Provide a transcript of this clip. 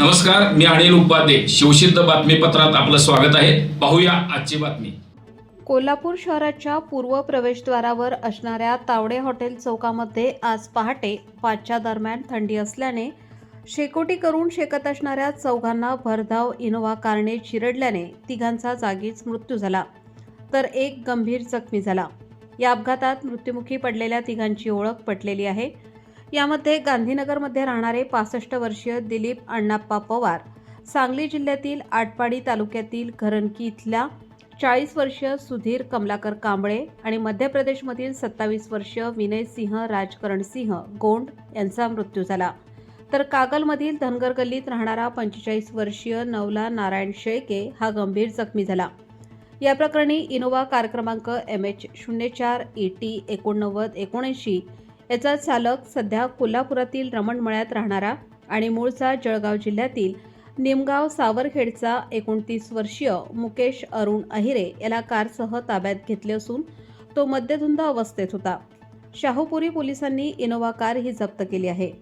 नमस्कार मी अनिल उपाध्ये. शिवसिद्ध बातमीपत्रात आपलं स्वागत आहे. पाहूया आजची बातमी. कोल्हापूर शहराच्या पूर्व प्रवेशद्वारावर असणाऱ्या तावडे हॉटेल चौकामध्ये आज पहाटे पाचच्या दरम्यान थंडी असल्याने शेकोटी करून शेकत असणाऱ्या चौघांना भरधाव इनोव्हा कारने चिरडल्याने तिघांचा जागीच मृत्यू झाला. तर एक गंभीर जखमी झाला. या अपघातात मृत्युमुखी पडलेल्या तिघांची ओळख पटलेली आहे. यामध्ये गांधीनगरमध्ये राहणारे पासष्ट वर्षीय दिलीप अण्णाप्पा पवार सांगली जिल्ह्यातील आटपाडी तालुक्यातील घरणकी इथल्या चाळीस वर्षीय सुधीर कमलाकर कांबळे आणि मध्य प्रदेशमधील सत्तावीस वर्षीय विनय सिंह राजकरण सिंह गोंड यांचा मृत्यू झाला. तर कागलमधील धनगर गल्लीत राहणारा पंचेचाळीस वर्षीय नवला नारायण शेळके हा गंभीर जखमी झाला. या प्रकरणी इनोव्हा कार क्रमांक एम एच शून्य चार ई टी एकोणनव्वद एकोणऐंशी याचा चालक सध्या कोल्हापुरातील रमणमळ्यात राहणारा आणि मूळचा जळगाव जिल्ह्यातील निमगाव सावरखेडचा एकोणतीस वर्षीय मुकेश अरुण अहिरे याला कारसह ताब्यात घेतले असून तो मद्यधुंद अवस्थेत होता. शाहूपुरी पोलिसांनी इनोव्हा कार ही जप्त केली आहे.